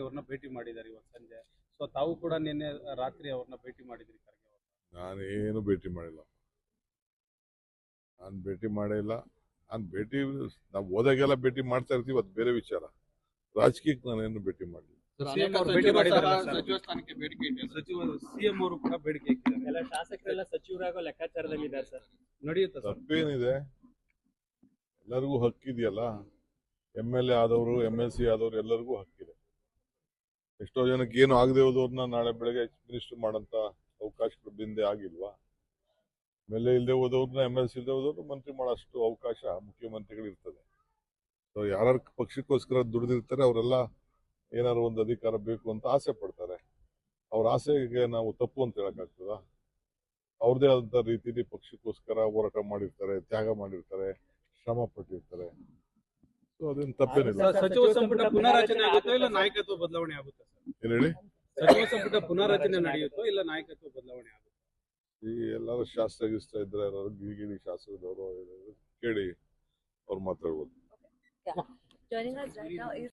ಅವ್ರನ್ನ ಭೇಟಿ ಮಾಡಿದ್ದಾರೆ ಇವತ್ತು ಸಂಜೆ. ಸೊ ತಾವು ಕೂಡ ನಿನ್ನೆ ರಾತ್ರಿ ಅವ್ರನ್ನ ಭೇಟಿ ಮಾಡಿದ್ರಿ ಖರ್ಗೆ. ನಾನೇನು ಭೇಟಿ ಮಾಡಿಲ್ಲ. ನಾನು ಭೇಟಿ ಮಾಡಿಲ್ಲ ಇಲ್ಲ. ನಾನು ಭೇಟಿ ನಾವು ಹೋದಾಗೆಲ್ಲ ಭೇಟಿ ಮಾಡ್ತಾ ಇರ್ತೀವಿ ಅದು ಬೇರೆ ವಿಚಾರ. ರಾಜಕೀಯಕ್ಕೆ ನಾನೇನು ಭೇಟಿ ಮಾಡಿಲ್ಲ. ಸಿಎಂ ಅವರು ಕೂಡ ಬೇಡಿಕೆ ಇಟ್ಟಿದ್ದಾರೆ. ಎಲ್ಲ ಶಾಸಕರೆಲ್ಲ ಸಚಿವರಾಗೋ ಲೆಕ್ಕಾಚಾರದಲ್ಲಿದ್ದಾರೆ ಸರ್. ನಡೆಯುತ್ತೆ ಸರ್? ತಪ್ಪೇನಿದೆ. ಎಲ್ಲರಿಗೂ ಹಕ್ಕಿದೆಯಲ್ಲ. ಎಂ ಎಲ್ ಎ ಆದವರು ಎಂ ಎಲ್ ಸಿ ಆದವರು ಎಲ್ಲರಿಗೂ ಹಕ್ಕಿದೆ. ಎಷ್ಟೋ ಜನಕ್ಕೆ ಏನು ಆಗದೆ ಹೋದವ್ರನ್ನ ನಾಳೆ ಬೆಳಗ್ಗೆ ಮಿನಿಸ್ಟರ್ ಮಾಡೋಂಥ ಅವಕಾಶಗಳು ಬಿಂದೆ ಆಗಿಲ್ವಾ? ಎಲ್ ಎ ಇಲ್ಲದೆ ಹೋದವ್ರನ್ನ ಎಂ ಎಲ್ ಸಿ ಇಲ್ಲದೆ ಹೋದವ್ರು ಮಂತ್ರಿ ಮಾಡೋಷ್ಟು ಅವಕಾಶ ಮುಖ್ಯಮಂತ್ರಿಗಳು ಇರ್ತದೆ ಸೊ ಯಾರ ಪಕ್ಷಕ್ಕೋಸ್ಕರ ದುಡಿದಿರ್ತಾರೆ, ಅವರೆಲ್ಲ ಏನಾದ್ರು ಒಂದು ಅಧಿಕಾರ ಬೇಕು ಅಂತ ಆಸೆ ಪಡ್ತಾರೆ. ಅವ್ರ ಆಸೆಗೆ ನಾವು ತಪ್ಪು ಅಂತ ಹೇಳಕ್ಕಾಗ್ತದ? ಅವ್ರದೇ ಆದಂತ ರೀತಿಯಲ್ಲಿ ಪಕ್ಷಕ್ಕೋಸ್ಕರ ಹೋರಾಟ ಮಾಡಿರ್ತಾರೆ, ತ್ಯಾಗ ಮಾಡಿರ್ತಾರೆ, ಶ್ರಮ ಪಟ್ಟಿರ್ತಾರೆ. ಸೊ ಅದೇನು ತಪ್ಪೇನಿಲ್ಲ. ಸಚಿವ ಸಂಪುಟ ಪುನರಾಚನೆ ಆಗುತ್ತಾ ಇಲ್ಲ ನಾಯಕತ್ವ ಬದಲಾವಣೆ ಆಗುತ್ತೆ? ಏನ್ ಹೇಳಿ? ಸಚಿವ ಸಂಪುಟ ಪುನಾರಚನೆ ನಡೆಯುತ್ತೋ ಇಲ್ಲ ನಾಯಕತ್ವ ಬದಲಾವಣೆ ಆಗುತ್ತೆ? ಈ ಎಲ್ಲಾರು ಶಾಸ್ತ್ರ ಗಿಸ್ತ್ರ ಇದ್ರೆ ಯಾರು ಶಾಸ್ತ್ರದವರು ಕೇಳಿ ಅವ್ರು ಮಾತಾಡ್ಬೋದು. Joining us right now is